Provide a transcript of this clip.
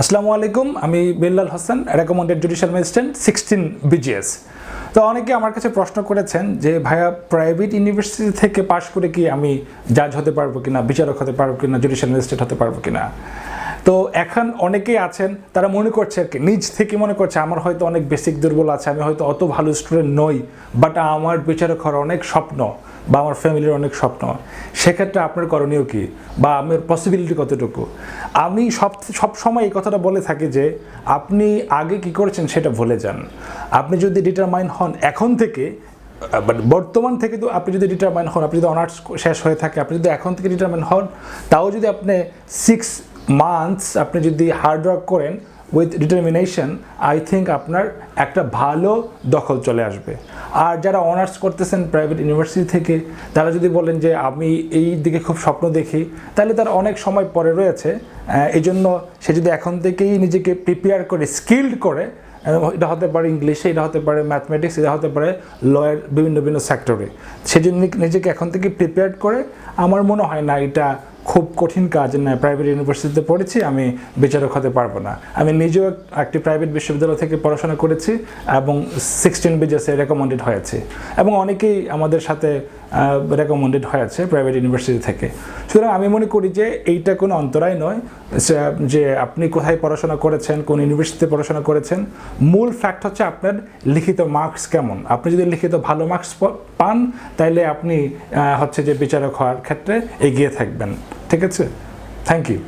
আসসালামু আলাইকুম, আমি Billal Hossain recommended judicial magistrate sixteen BJS তো অনেকে আমার কাছে প্রশ্ন করেছেন যে, ভাইয়া প্রাইভেট ইউনিভার্সিটি থেকে পাশ করে কি আমি জাজ হতে পারব কিনা, বিচারক হতে পারব কিনা জুডিশিয়াল ম্যাজিস্ট্রেট হতে পারব কিনা? তো এখন অনেকেই আছেন, তারা মনে করছে আর কি, নিজ থেকে মনে করছে, আমার হয়তো অনেক বেসিক দুর্বল আছে, আমি হয়তো অত ভালো স্টুডেন্ট নই বাট আমার বিচারক হওয়ার অনেক স্বপ্ন, বা আমার ফ্যামিলির অনেক স্বপ্ন। সেক্ষেত্রে আপনার করণীয় কি? বা আমার পসিবিলিটি কতটুকু? আমি সব সব সময় এই কথাটা বলে থাকি যে, আপনি আগে কি করেছেন সেটা ভুলে যান। আপনি যদি ডিটারমাইন হন এখন থেকে বাট বর্তমান থেকে তো আপনি যদি ডিটারমাইন হন, আপনি যদি অনার্স শেষ হয়ে থাকে, আপনি যদি এখন থেকে ডিটারমাইন হন, তাও যদি আপনি সিক্স মান্থস আপনি যদি হার্ড ওয়ার্ক করেন উইথ ডিটারমিনেশন আই থিঙ্ক আপনার একটা ভালো দখল চলে আসবে। আর যারা অনার্স করতেছেন প্রাইভেট ইউনিভার্সিটি থেকে, তারা যদি বলেন যে, আমি এই দিকে খুব স্বপ্ন দেখি, তাহলে তার অনেক সময় পরে রয়েছে। এই জন্য সে যদি এখন থেকেই নিজেকে প্রিপেয়ার করে স্কিল্ড করে এটা হতে পারে ইংলিশে, এটা হতে পারে ম্যাথমেটিক্স এটা হতে পারে লয়ের বিভিন্ন বিভিন্ন সেক্টরে সেজন্য নিজেকে এখন থেকে প্রিপেয়ার করে, আমার মনে হয় না এটা খুব কঠিন কাজ না প্রাইভেট ইউনিভার্সিটিতে পড়েছি, আমি বিচারক হতে পারব না। আমি নিজেও একটি প্রাইভেট বিশ্ববিদ্যালয় থেকে পড়াশোনা করেছি এবং সিক্সটিন বিজেসে রেকমেন্ডেড হয়েছে। এবং অনেকেই আমাদের সাথে রেকমেন্ডেড হয়েছে প্রাইভেট ইউনিভার্সিটি থেকে। সুতরাং আমি মনে করি যে এইটা কোনো অন্তরায় নয়, যে আপনি কোথায় পড়াশোনা করেছেন, কোন ইউনিভার্সিটিতে পড়াশোনা করেছেন। মূল ফ্যাক্ট হচ্ছে আপনার লিখিত মার্কস কেমন। আপনি যদি লিখিত ভালো মার্কস পান তাহলে আপনি হচ্ছে যে বিচারক হওয়ার ক্ষেত্রে এগিয়ে থাকবেন। ঠিক আছে থ্যাংক ইউ